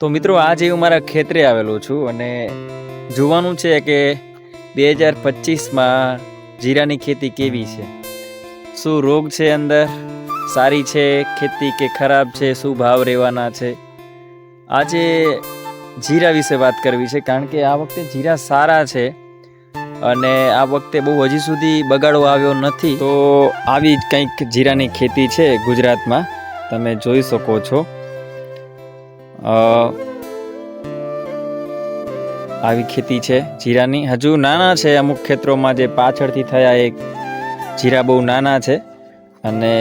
તો મિત્રો, આજે હું મારા ખેતરે આવેલો છું અને જોવાનું છે કે બે હજાર પચીસમાં જીરાની ખેતી કેવી છે? શું રોગ છે અંદર? સારી છે? ખેતી કે ખરાબ છે? શું ભાવ રહેવાના છે? આજે જીરા વિશે વાત કરવી છે, કારણ કે આ વખતે જીરા સારા છે અને આ વખતે બહુ હજી સુધી બગાડો આવ્યો નથી. તો આવી જ કંઈક જીરાની ખેતી છે ગુજરાતમાં. તમે જોઈ શકો છો. આવી ખેતી છે જીરાની. હજુ નાના છે અમુક ખેતરોમાં જે પાછળથી થયા એ જીરા બહુ નાના છે. અને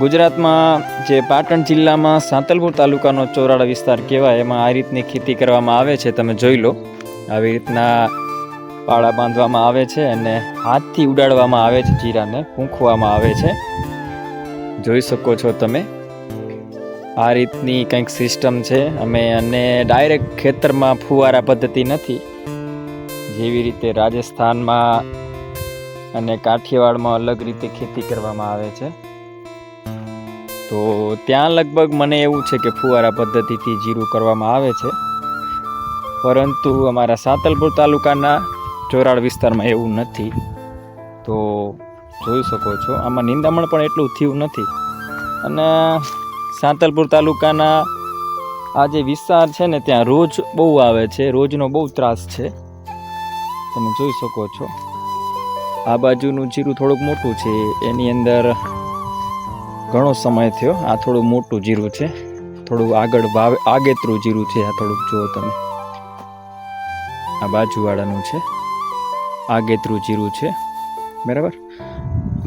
ગુજરાતમાં જે પાટણ જિલ્લામાં સાંતલપુર તાલુકાનો ચોરાડા વિસ્તાર કહેવાય, એમાં આ રીતની ખેતી કરવામાં આવે છે, તમે જોઈ લો. આવી રીતના પાળા બાંધવામાં આવે છે અને હાથથી ઉડાડવામાં આવે છે જીરાને પૂંખવામાં આવે છે. જોઈ શકો છો તમે. આ રીતની કંઈક સિસ્ટમ છે. અમે અને ડાયરેક્ટ ખેતરમાં ફુવારા પદ્ધતિ નથી. જેવી રીતે રાજસ્થાનમાં અને કાઠિયાવાડમાં અલગ રીતે ખેતી કરવામાં આવે છે. તો ત્યાં લગભગ મને એવું છે કે ફુવારા પદ્ધતિથી જીરું કરવામાં આવે છે. પરંતુ અમારા સાતલપુર તાલુકાના ચોરાડ વિસ્તારમાં એવું નથી. તો જોઈ શકો છો, આમાં નિંદામણ પણ એટલું થયું નથી. અને સાંતલપુર તાલુકાના આ જે વિસ્તાર છે ને, ત્યાં રોજ બહુ આવે છે. રોજનો બહુ ત્રાસ છે. તમે જોઈ શકો છો. આ બાજુનું જીરું થોડુંક મોટું છે. એની અંદર ઘણો સમય થયો. આ થોડું મોટું જીરું છે. થોડું આગળ વાવે, આગેતરું જીરું છે. આ થોડુંક જુઓ તમે. આ બાજુવાળાનું છે. આગેતરું જીરું છે. બરાબર?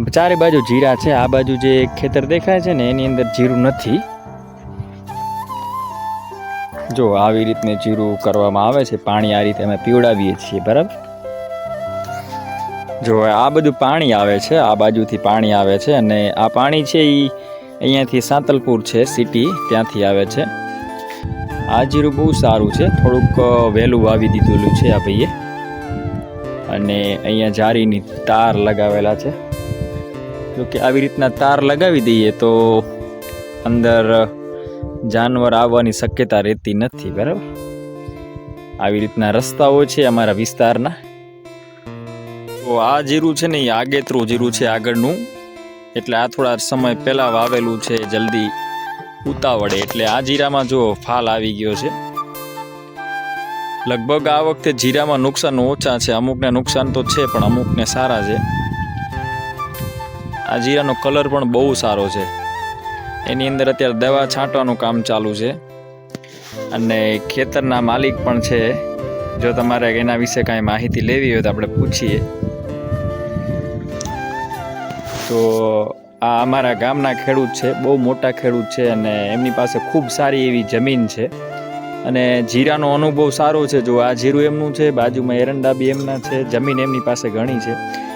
ચારે બાજુ જીરા છે, આ બાજુ જે ખેતર દેખાય છે ને, એની અંદર જીરું નથી. જો આવી રીતને જીરું કરવામાં આવે છે, પાણી આ રીતે અમે પીવડાવીએ છીએ, બરાબર? જો આ બધું પાણી આવે છે, આ બાજુથી પાણી આવે છે, અને આ પાણી છે એ અહીંયાથી સાંતલપુર છે સિટી ત્યાંથી આવે છે. આ જીરું બહુ સારું છે, થોડુંક વહેલું વાવી દીધેલું છે આ ભાઈએ. અને અહીંયા જારીની તાર લગાવેલા છે. જો કે આવી રીતના તાર લગાવી દઈએ તો અંદર જાનવર આવવાની શક્યતા રહેતી નથી, બરાબર? આવી રીતના રસ્તાઓ છે અમારા વિસ્તારના. તો આ જીરું છે ને, એ આગેતરું જીરું છે આગળનું. એટલે આ થોડા સમય પહેલાં વાવેલું છે, જલ્દી ઉતાવળે. એટલે આ જીરામાં જો ફાલ આવી ગયો છે. લગભગ આ વખતે જીરામાં નુકસાન ઓછા છે, અમુકને નુકસાન તો છે, પણ અમુકને સારા છે. આ જીરાનો કલર પણ બહુ સારો છે. એની અંદર અત્યારે દવા છાંટવાનું કામ ચાલુ છે. અને ખેતરના માલિક પણ છે. જો તમારે એના વિશે કાંઈ માહિતી લેવી હોય તો આપણે પૂછીએ. તો આ અમારા ગામના ખેડૂત છે, બહુ મોટા ખેડૂત છે અને એમની પાસે ખૂબ સારી એવી જમીન છે. અને જીરાનો અનુભવ સારો છે. જો આ જીરું એમનું છે, બાજુમાં એરંડા બી એમના છે, જમીન એમની પાસે ઘણી છે.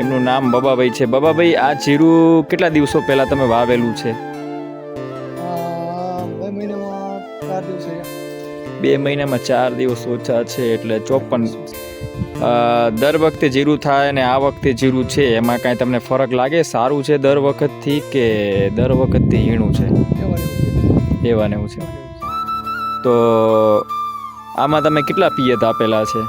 એમનું નામ બબાભાઈ છે. બબાભાઈ આ જીરું કેટલા દિવસો પહેલા તમે વાવેલું છે? બે મહિનામાં ચાર દિવસે ઓછા છે એટલે ચોપન દર વખતે જીરું થાય અને આ વખતે જીરું છે. એમાં કાંઈ તમને ફરક લાગે? સારું છે દર વખતથી કે દર વખતથી હીણું છે? એવા ને એવું છે. તો આમાં તમે કેટલા પિયત આપેલા છે.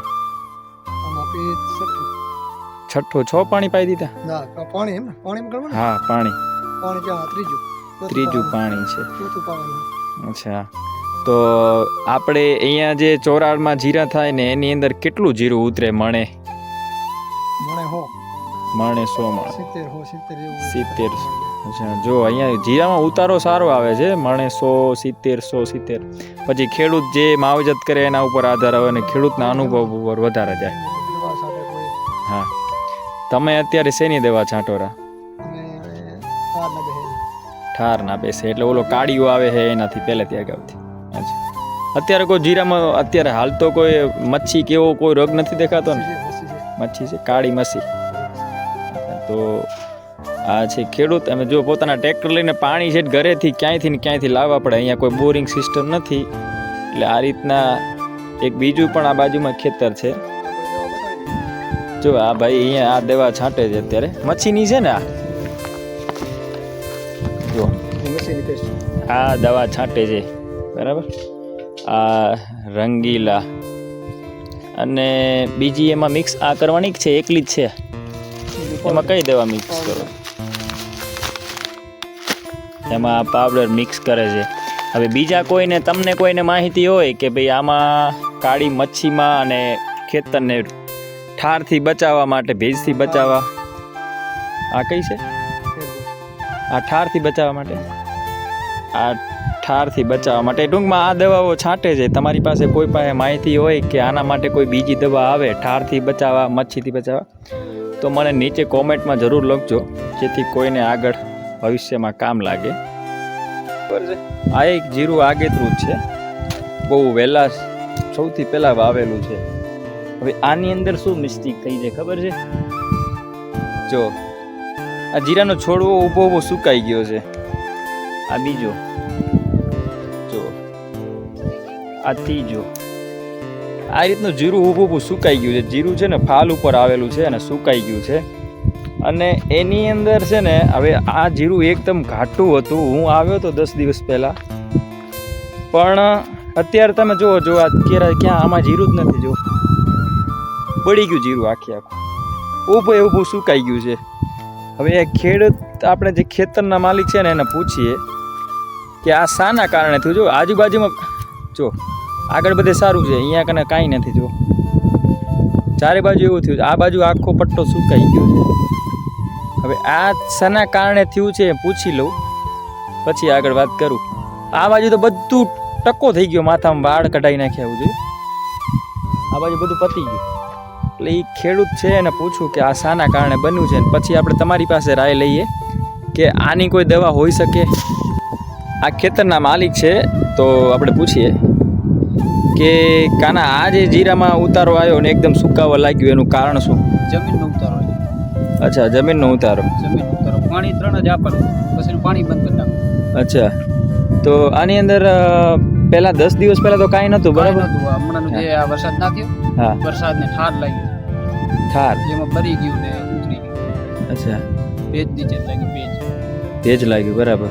છઠ્ઠો છ પાણી પાઈ દીધા? ના પાણી એમ પાણી કરવાનું? હા પાણી. પાણી ક્યાં ત્રીજું. ત્રીજું પાણી. છે. ચોથું પાણી. અચ્છા. તો આપણે અહીંયા જે ચોરાડમાં જીરા થાય ને એની અંદર કેટલું જીરું ઉતરે મણે? મણે હો. મણે સો મણ. સિત્તેર હો સિત્તેર સિત્તેર. અચ્છા જો અહીંયા જીરામાં ઉતારો સારો આવે છે મણે સો સિત્તેર સો સિત્તેર. પછી ખેડૂત જે માવજત કરે એના ઉપર આધાર આવે અને ખેડૂતના અનુભવ ઉપર વધારે જાય. તમે અત્યારે શેની દેવા છાંટોરા ઠાર ના બેસે એટલે ઓલો કાળીઓ આવે છે એનાથી પહેલેથી અગાઉથી. અત્યારે કોઈ જીરામાં અત્યારે હાલ તો કોઈ મચ્છી કે એવો કોઈ રોગ નથી દેખાતો ને? મચ્છી છે કાળી મસી તો આ છે ખેડૂત અમે જો પોતાના ટ્રેક્ટર લઈને પાણી છે ઘરેથી ક્યાંયથી ને ક્યાંયથી લાવવા પડે અહીંયા કોઈ બોરિંગ સિસ્ટમ નથી. એટલે આ રીતના એક બીજું પણ આ બાજુમાં ખેતર છે. જો આ ભાઈ અહીંયા આ દવા છાંટે છે અત્યારે. મચ્છીની છે ને આ? જો. આ દવા છાંટે છે. બરાબર? આ રંગીલા. અને બીજી એમાં મિક્સ આ કરવાની છે, એકલી જ છે. એમાં કઈ દવા મિક્સ કરો? એમાં પાવડર મિક્સ કરે છે. હવે બીજા કોઈને, તમને કોઈને માહિતી હોય કે ભાઈ આમાં કાળી મચ્છીમાં અને ખેતરને ઠારથી બચાવવા માટે, ભેજથી બચાવવા. આ કઈ છે? આ ઠારથી બચાવવા માટે? આ ઠારથી બચાવવા માટે ટૂંકમાં આ દવાઓ છાંટે છે. તમારી પાસે કોઈ પાસે માહિતી હોય કે આના માટે કોઈ બીજી દવા આવે ઠારથી બચાવવા, મચ્છીથી બચાવવા, તો મને નીચે કોમેન્ટમાં જરૂર લખજો, જેથી કોઈને આગળ ભવિષ્યમાં કામ લાગે. આ એક જીરું આગેતરું છે. બહુ વહેલા સૌથી પહેલાં વાવેલું છે. હવે આની અંદર શું મિસ્ટેક થઈ છે ખબર છે? જો, આ જીરાનો છોડવો ઊભો ઊભો સુકાઈ ગયો છે. આ બીજો. જો, આ ત્રીજો. આ રીતનું જીરું ઊભું ઊભું સુકાઈ ગયું છે. જીરું છે ને ફાલ ઉપર આવેલું છે અને સુકાઈ ગયું છે. અને એની અંદર છે ને, હવે આ જીરું એકદમ ઘાટું હતું. હું આવ્યો તો દસ દિવસ પહેલાં. પણ અત્યારે તમે જુઓ જો અત્યારે ક્યાં આમાં જીરું જ નથી જો બળી ગયું જીરું આખી આખું. ઊભું ઊભું સુકાઈ ગયું છે. હવે એ ખેડૂત આપણે જે ખેતરના માલિક છે ને એને પૂછીએ કે આ શાના કારણે થયું? જો આજુબાજુમાં જો, આગળ બધે સારું છે, અહીંયા કને કાંઈ નથી, જો. ચારે બાજુ એવું થયું છે. આ બાજુ આખો પટ્ટો સુકાઈ ગયો છે. હવે આ શાના કારણે થયું છે પૂછી લઉં. પછી આગળ વાત કરું. આ બાજુ તો બધું ટકો થઈ ગયો, માથામાં વાળ કઢાઈ નાખ્યા એવું જોઈએ આ બાજુ બધું પતી ગયું. એટલે એ ખેડૂત છે એને પૂછું કે આ શાના કારણે બન્યું છે ને પછી આપણે તમારી પાસે રાય લઈએ કે આની કોઈ દવા હોઈ શકે. આ ખેતરના માલિક છે તો આપણે પૂછીએ કે કાના આ જે જીરામાં ઉતારો આવ્યો ને એકદમ સુકાવા લાગ્યું એનું કારણ શું? જમીનનો ઉતારો અચ્છા જમીનનો ઉતારો. જમીન ઉતારો. પાણી ત્રણ જ આપવાનું પછી પાણી બંધ કરી અચ્છા. તો આની અંદર પહેલા દસ દિવસ પહેલા તો કાંઈ નહોતું બરાબર? હમણાં જે વરસાદ ના થયો વરસાદને ઠાર લાગ્યું. થાર. જેમાં ભરી ગયું ને ઉતરી ગયું. અચ્છા. ભેજ નીચે લાગ્યું ભેજ તેજ લાગ્યું બરાબર.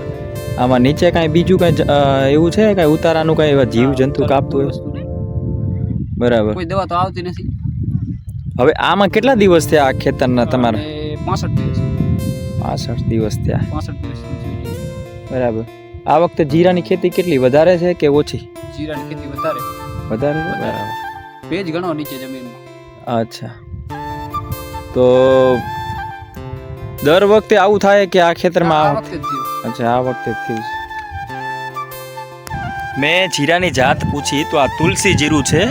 આમાં નીચે કાંઈ બીજું કાંઈ એવું છે કાંઈ ઉતારાનું કાંઈ એવા જીવ જંતુ કાપતું હોય? નહીં. બરાબર. કોઈ દવા તો આવતી નથી. હવે આમાં કેટલા દિવસ થયા આ ખેતરના તમારા? પાસઠ દિવસ. પાસઠ દિવસ થયા. પાસઠ દિવસ બરાબર. આ વખતે જીરાની ખેતી કેટલી વધારે છે કે ઓછી? જીરાની ખેતી વધારે. વધારે વધારે. બરાબર. ભેજ ઘણો નીચે જમીનમાં. અચ્છા. તો દર વખતે આવું થાય કે આ ખેતરમાં આ વખતે અચ્છા આ વખતે જ થયું છે. મેં જીરાની જાત પૂછી તો આ તુલસી જીરું છે.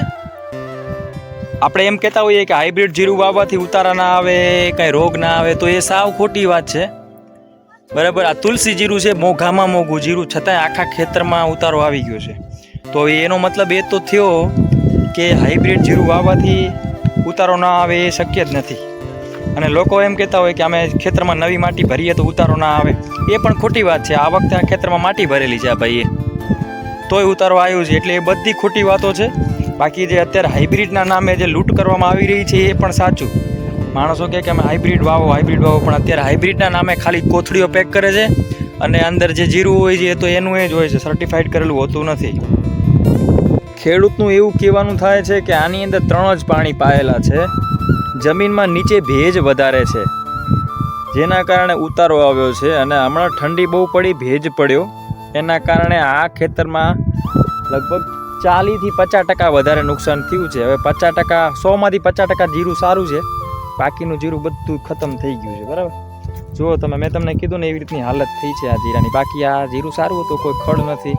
આપણે એમ કહેતા હોઈએ કે હાઇબ્રિડ જીરું વાવવાથી ઉતારા ના આવે કાંઈ રોગ ના આવે તો એ સાવ ખોટી વાત છે. બરાબર આ તુલસી જીરું છે મોઘામાં મોઘું જીરું છતાંય આખા ખેતરમાં ઉતારો આવી ગયો છે. તો એનો મતલબ એ તો થયો કે હાઇબ્રિડ જીરું વાવવાથી ઉતારો ના આવે એ શક્ય જ નથી. અને લોકો એમ કહેતા હોય કે અમે ખેતરમાં નવી માટી ભરીએ તો ઉતારો ના આવે. એ પણ ખોટી વાત છે. આ વખતે આ ખેતરમાં માટી ભરેલી છે આ ભાઈએ. તોય ઉતારો આવ્યો છે. એટલે એ બધી ખોટી વાતો છે. બાકી જે અત્યારે હાઇબ્રિડના નામે જે લૂંટ કરવામાં આવી રહી છે, એ પણ સાચું. માણસો કહે કે અમે હાઇબ્રિડ વાવો હાઇબ્રિડ વાવો, પણ અત્યારે હાઇબ્રિડના નામે ખાલી કોથળીઓ પેક કરે છે અને અંદર જે જીરું હોય છે તો એનું એ જ હોય છે. સર્ટિફાઈડ કરેલું હોતું નથી. ખેડૂતનું એવું કહેવાનું થાય છે કે આની અંદર ત્રણ જ પાણી પાયેલા છે. જમીનમાં નીચે ભેજ વધારે છે. જેના કારણે ઉતારો આવ્યો છે અને હમણાં ઠંડી બહુ પડી, ભેજ પડ્યો. એના કારણે આ ખેતરમાં લગભગ ચાલીસથી પચાસ ટકા વધારે નુકસાન થયું છે. હવે પચાસ ટકા, સોમાંથી પચાસ ટકા જીરું સારું છે. બાકીનું જીરું બધું ખતમ થઈ ગયું છે. બરાબર? જુઓ તમે, મેં તમને કીધું ને એવી રીતની હાલત થઈ છે આ જીરાની. બાકી આ જીરું સારું હતું, કોઈ ખડ નથી,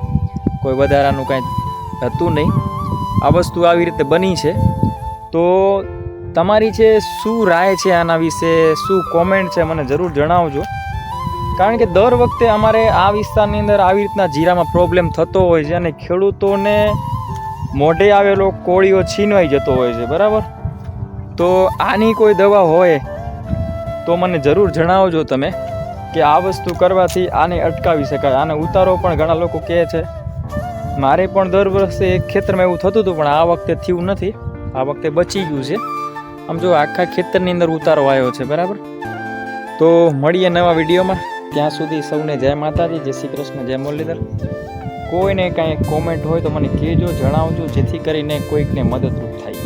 કોઈ વધારાનું કાંઈ હતું નહીં. આ વસ્તુ આવી રીતે બની છે. તો તમારી છે, શું રાય છે આના વિશે? શું કોમેન્ટ છે? મને જરૂર જણાવજો. કારણ કે દર વખતે અમારે આ વિસ્તારની અંદર આવી રીતના જીરામાં પ્રોબ્લેમ થતો હોય છે અને ખેડૂતોને મોઢે આવેલો કોળીઓ છીનવાઈ જતો હોય છે, બરાબર? તો આની કોઈ દવા હોય તો મને જરૂર જણાવજો તમે કે આ વસ્તુ કરવાથી આને અટકાવી શકાય. આને ઉતારો પણ ઘણા લોકો કહે છે. મારે પણ દર વર્ષે એક ખેતરમાં એવું થતું હતું, પણ આ વખતે થયું નથી. આ વખતે બચી ગયું છે. આમ જો આખા ખેતરની અંદર ઉતારો આવ્યો છે, બરાબર? તો મળીએ નવા વિડીયોમાં. ત્યાં સુધી સૌને જય માતાજી, જય શ્રી કૃષ્ણ, જય મુરલીધર. કોઈને કાંઈ કોમેન્ટ હોય તો મને કહેજો, જણાવજો, જેથી કરીને કોઈકને મદદરૂપ થાય.